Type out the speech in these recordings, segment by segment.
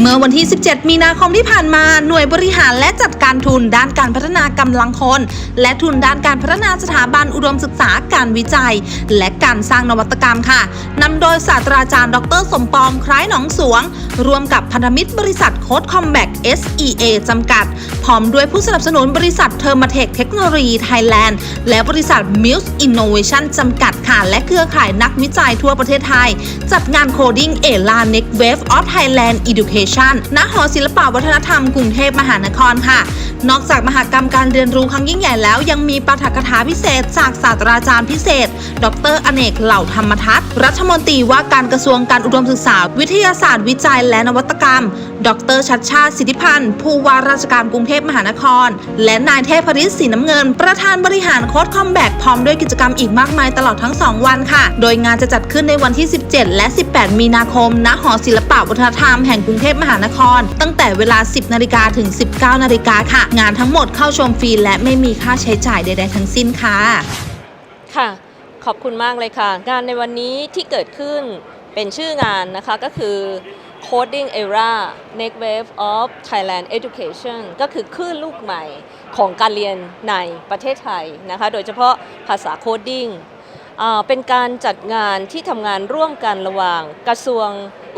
เมื่อวันที่ 17 มีนาคมที่ผ่านมาหน่วยบริหารและจัดการทุนด้านการพัฒนากำลังคน และทุนด้านการพัฒนาสถาบันอุดมศึกษาการวิจัย และการสร้างนวัตกรรมค่ะนำโดยศาสตราจารย์ ดร สมปองคล้ายหนองสวง ร่วมกับพันธมิตรบริษัทโค้ดคอมแบก SEA จำกัด พร้อมด้วยผู้สนับสนุนบริษัทเทอร์มาเทคเทคโนโลยีไทยแลนด์ และบริษัท Muse Innovation จำกัดค่ะ และเครือข่ายนักวิจัยทั่วประเทศไทย จัดงานโคดิ้งเอลา Next Wave of Thailand Education ณหอศิลปวัฒนธรรมกรุงเทพมหานครค่ะ นอกจากมหากรรมการเรียนรู้ครั้งยิ่งใหญ่แล้วยังมีปาฐกถาพิเศษ จากศาสตราจารย์พิเศษ ดรอเนกเหล่าธรรมทัศน์รัฐมนตรีว่าการกระทรวงการอุดมศึกษา วิทยาศาสตร์วิจัยและนวัตกรรม ดรชัดชาติสิทธิพันธ์ผู้ว่าราชการกรุงเทพมหานคร และนายเทพฤทธิ์ศรีน้ำเงิน ประธานบริหารโค้ดคอมแบกพร้อมด้วยกิจกรรมอีกมากมายตลอดทั้ง 2 วันค่ะ โดยงานจะจัดขึ้นในวันที่ 17 และ 18 มีนาคมณหอศิลปวัฒนธรรมแห่งกรุงเทพพมหานคร ตั้งแต่เวลา 10นาฬิกาถึง 19นาฬิกาค่ะ งานทั้งหมดเข้าชมฟรีและไม่มีค่าใช้จ่ายใดๆทั้งสิ้นค่ะ ค่ะ ขอบคุณมากเลยค่ะ งานในวันนี้ที่เกิดขึ้นเป็นชื่องานนะคะก็คือ Coding Era Next Wave of Thailand Education ก็คือคลื่นลูกใหม่ของการเรียนในประเทศไทยนะคะ โดยเฉพาะภาษาโคดดิ้งอ่าเป็นการจัดงานที่ทำงานร่วมกันระหว่างกระทรวง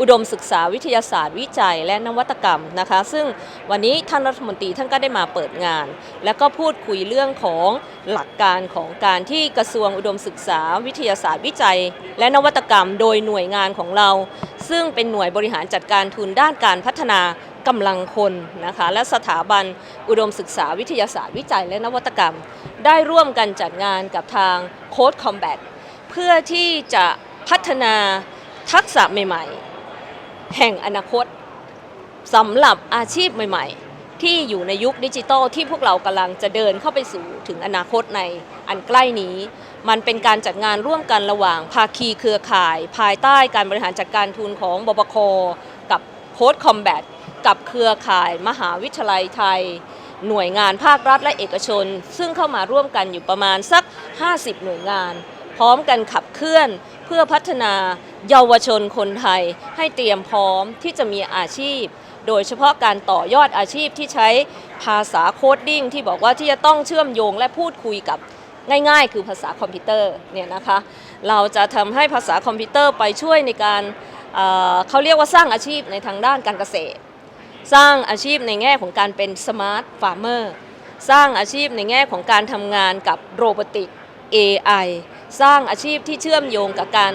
อุดมศึกษาวิทยาศาสตร์วิจัยและนวัตกรรมนะคะ ซึ่งวันนี้ท่านรัฐมนตรีท่านก็ได้มาเปิดงาน แล้วก็พูดคุยเรื่องของหลักการของการที่กระทรวงอุดมศึกษา วิทยาศาสตร์วิจัย และนวัตกรรม โดยหน่วยงานของเรา ซึ่งเป็นหน่วยบริหารจัดการทุนด้านการพัฒนากำลังคนนะคะและสถาบันอุดมศึกษาวิทยาศาสตร์วิจัยและนวัตกรรม ได้ร่วมกันจัดงานกับทางโค้ดคอมแบทเพื่อที่จะพัฒนาทักษะใหม่ ๆ แห่งอนาคตสำหรับอาชีพใหม่ๆ ที่อยู่ในยุคดิจิทัลที่พวกเรากำลังจะเดินเข้าไปสู่ถึงอนาคตในอันใกล้นี้ มันเป็นการจัดงานร่วมกันระหว่างภาคีเครือข่าย ภายใต้การบริหารจัดการทุนของบปคกับโค้ดคอมแบทกับเครือข่าย มหาวิทยาลัยไทย หน่วยงานภาครัฐและเอกชน ซึ่งเข้ามาร่วมกันอยู่ประมาณสัก 50 หน่วยงาน พร้อมกันขับเคลื่อน พื่อพัฒนาเยาวชนคนไทยให้เตรียมพร้อมที่จะมีอาชีพ โดยเฉพาะการต่อยอดอาชีพที่ใช้ภาษาโคดดิ้งที่บอกว่าที่จะต้องเชื่อมโยงและพูดคุยกับง่ายๆ คือภาษาคอมพิวเตอร์เนี่ยนะคะเราจะทำให้ภาษาคอมพิวเตอร์ไปช่วยในการเเขาเรียกว่าสร้างอาชีพในทางด้านการเกษตร สร้างอาชีพในแง่ของการเป็นสมาร์ทฟาร์มเมอร์สร้างอาชีพในแง่ของการทำงานกับโรบอติก AI สร้างอาชีพที่เชื่อมโยงกับการ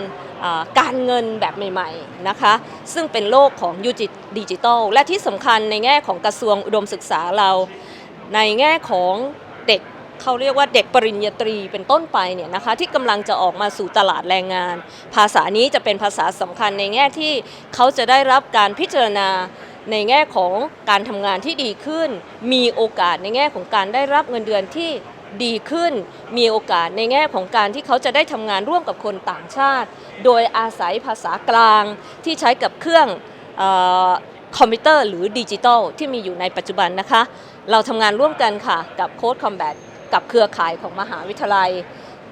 การเงินแบบใหม่ๆนะคะซึ่งเป็นโลกของยูจิดิจิทัลและที่สำคัญในแง่ของกระทรวงอุดมศึกษาเรา ในแง่ของเด็กเขาเรียกว่าเด็กปริญญาตรีเป็นต้นไปเนี่ยนะคะที่กำลังจะออกมาสู่ตลาดแรงงาน ภาษานี้จะเป็นภาษาสำคัญในแง่ที่เขาจะได้รับการพิจารณาในแง่ของการทำงานที่ดีขึ้น มีโอกาสในแง่ของการได้รับเงินเดือนที่ ดีขึ้น มีโอกาสในแง่ของการที่เขาจะได้ทำงานร่วมกับคนต่างชาติ โดยอาศัยภาษากลางที่ใช้กับเครื่องเออคอมพิวเตอร์หรือดิจิทัลที่มีอยู่ในปัจจุบันนะคะ เราทำงานร่วมกันค่ะ กับโค้ดคอมแบทกับเครือข่ายของมหาวิทยาลัย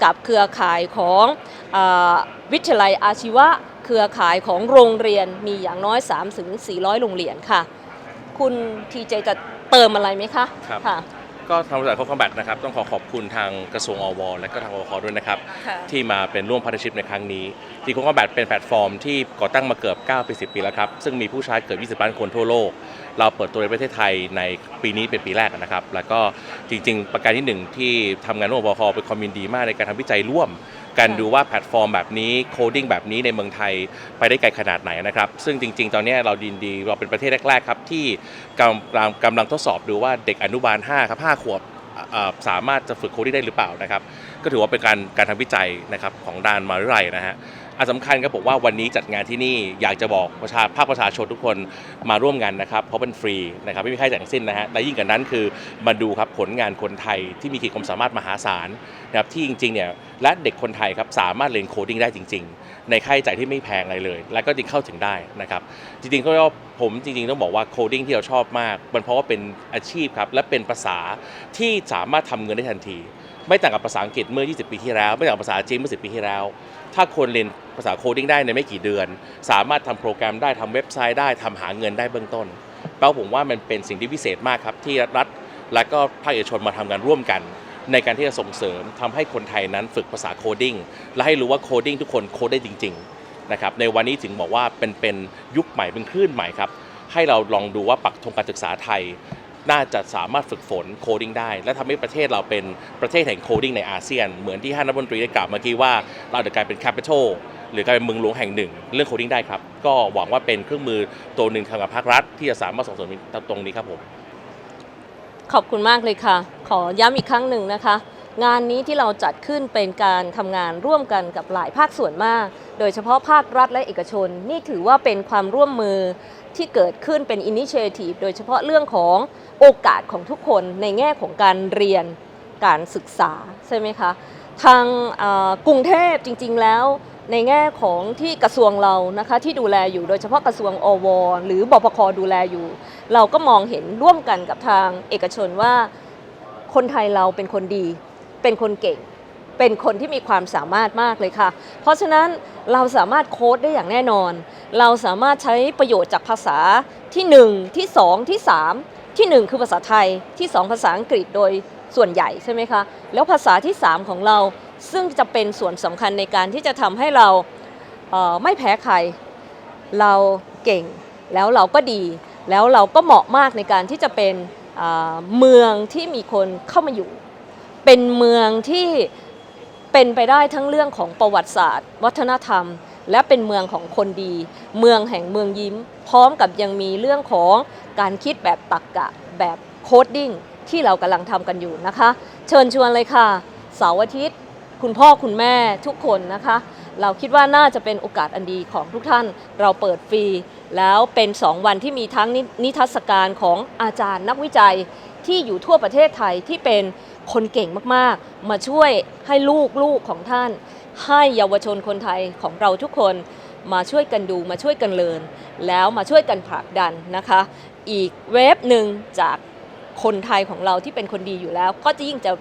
กับเครือข่ายของเออวิทยาลัยอาชีวะ เครือข่ายของโรงเรียนมีอย่างน้อย3ถึง400 โรงเรียนค่ะ คุณทีเจจะเติมอะไรไหมคะครับค่ะ ก็ทางบริษัทโคคอมแบทนะครับต้องขอขอบคุณทางกระทรวงอวและก็ทางอวคด้วยนะครับ ค่ะที่มาเป็นร่วมพาร์ทเนชิพในครั้งนี้ทีโคคอมแบทเป็นแพลตฟอร์มที่ก่อตั้งมาเกือบ 9 ปี 10 ปีแล้วครับ ซึ่งมีผู้ใช้เกือบ 20 ล้านคนทั่วโลก เราเปิดตัวในประเทศไทยในปีนี้เป็นปีแรกนะครับ แล้วก็จริงๆ ประการที่หนึ่งที่ทำงานร่วมกับอวคเป็นความยินดีมากในการทำวิจัยร่วม การดูว่าแพลตฟอร์มแบบนี้โคดิ้งแบบนี้ในเมืองไทยไปได้ไกลขนาดไหนนะครับ ซึ่งจริง ๆ ตอนนี้เราดินดีเราเป็นประเทศแรก ๆ ครับ ที่กำลังกำลังทดสอบดูว่าเด็กอนุบาล5ครับ5ขวบเอ่อสามารถจะฝึกโคดิ้งได้หรือเปล่านะครับ ก็ถือว่าเป็นการการทำวิจัยนะครับของด้านมหาวิทยาลัยนะฮะ อันสำคัญครับผมว่าวันนี้จัดงานที่นี่อยากจะบอกประชาภาคประชาชนทุกคนมาร่วมงานนะครับ เพราะเป็นฟรีนะครับไม่มีค่าใช้จ่ายทั้งสิ้นนะฮะและยิ่งกว่านั้นคือมาดูครับผลงานคนไทยที่มีขีดความสามารถมหาศาลนะครับที่จริงๆเนี่ยและเด็กคนไทยครับสามารถเรียนโคดิ้งได้จริง ๆ ในค่าใช้จ่ายที่ไม่แพงอะไรเลย และก็จริงเข้าถึงได้นะครับจริงๆก็ผมจริงๆต้องบอกว่าโคดิ้งที่เราชอบมากมันเพราะว่าเป็นอาชีพครับและเป็นภาษาที่สามารถทำเงินได้ทันที ไม่ต่างกับภาษาอังกฤษเมื่อ 20 ปีที่แล้ว ไม่ต่างกับภาษาจีนเมื่อ 10 ปีที่แล้ว ถ้าคนเรียนภาษาโคดิ้งได้ในไม่กี่เดือน สามารถทำโปรแกรมได้ทำเว็บไซต์ได้ทำหาเงินได้เบื้องต้นแปลว่าผมว่ามันเป็นสิ่งที่พิเศษมากครับที่รัฐและก็ภาคเอกชนมาทำงานร่วมกัน ในการที่จะส่งเสริมทำให้คนไทยนั้นฝึกภาษาโคดิ้งและให้รู้ว่าโคดิ้งทุกคนโคดได้จริงๆนะครับในวันนี้ถึงบอกว่าเป็นเป็นยุคใหม่เป็นคลื่นใหม่ครับให้เราลองดูว่าปักธงการศึกษาไทย น่าจะสามารถฝึกฝนโคดิ้งได้ และทำให้ประเทศเราเป็นประเทศแห่งโคดิ้งในอาเซียน เหมือนที่ท่านรัฐมนตรีได้กล่าวเมื่อกี้ว่าเราจะกลายเป็นแคปิตอลหรือกลายเป็นเมืองหลวงแห่งหนึ่ง เรื่องโคดิ้งได้ครับ ก็หวังว่าเป็นเครื่องมือตัวหนึ่งทางภาครัฐ ที่จะสามารถส่งเสริมตรงนี้ครับผมขอบคุณมากเลยค่ะ ขอย้ำอีกครั้งหนึ่งนะคะ งานนี้ที่เราจัดขึ้นเป็นการทำงานร่วมกันกับหลายภาคส่วนมาก โดยเฉพาะภาครัฐและเอกชน นี่ถือว่าเป็นความร่วมมือที่เกิดขึ้นเป็นอินิเชทีฟโดยเฉพาะเรื่องของโอกาสของทุกคนในแง่ของการเรียนการศึกษาใช่ไหมคะ ทางกรุงเทพจริง ๆ แล้วในแง่ของที่กระทรวงเรานะคะที่ดูแลอยู่โดยเฉพาะกระทรวงอว หรือบปคดูแลอยู่ เราก็มองเห็นร่วมกันกับทางเอกชนว่าคนไทยเราเป็นคนดี เป็นคนเก่ง เป็นคนที่มีความสามารถมากเลยค่ะ เพราะฉะนั้นเราสามารถโค้ดได้อย่างแน่นอน เราสามารถใช้ประโยชน์จากภาษาที่ 1 ที่ 2 ที่ 3 ที่ 1 คือภาษาไทยที่ 2 ภาษาอังกฤษโดยส่วนใหญ่ใช่ไหมคะ แล้วภาษาที่ 3 ของเราซึ่งจะเป็นส่วนสำคัญในการที่จะทำให้เราเไม่แพ้ใคร เราเก่งแล้วเราก็ดี แล้วเราก็เหมาะมากในการที่จะเป็นเมืองที่มีคนเข้ามาอยู่ เป็นเมืองที่เป็นไปได้ทั้งเรื่องของประวัติศาสตร์ วัฒนธรรม และเป็นเมืองของคนดี เมืองแห่งเมืองยิ้ม พร้อมกับยังมีเรื่องของการคิดแบบตักกะแบบโคดดิ้งที่เรากำลังทำกันอยู่นะคะ เชิญชวนเลยค่ะเสาร์อาทิตย์ คุณพ่อคุณแม่ทุกคนนะคะ เราคิดว่าน่าจะเป็นโอกาสอันดีของทุกท่านเราเปิดฟรี แล้วเป็น 2 วันที่มีทั้งนินิทรรศการของอาจารย์นักวิจัยที่อยู่ทั่วประเทศไทยที่เป็น คนเก่งมากๆ มาช่วยให้ลูกลูกของท่าน ให้เยาวชนคนไทยของเราทุกคนมาช่วยกันดูมาช่วยกันเรียนแล้วมาช่วยกันผลักดันนะคะ อีกเวฟหนึ่งจากคนไทยของเราที่เป็นคนดีอยู่แล้ว ก็จะยิ่งจะ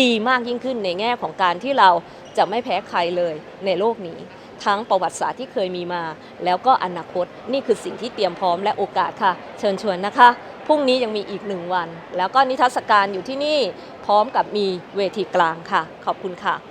ดีมากยิ่งขึ้นในแง่ของการที่เราจะไม่แพ้ใครเลยในโลกนี้ ทั้งประวัติศาสตร์ที่เคยมีมา แล้วก็อนาคตนี่คือสิ่งที่เตรียมพร้อมและโอกาสค่ะ เชิญชวนนะคะ พรุ่งนี้ยังมีอีกหนึ่งวัน แล้วก็นิทรรศการอยู่ที่นี่พร้อมกับมีเวทีกลางค่ะ ขอบคุณค่ะ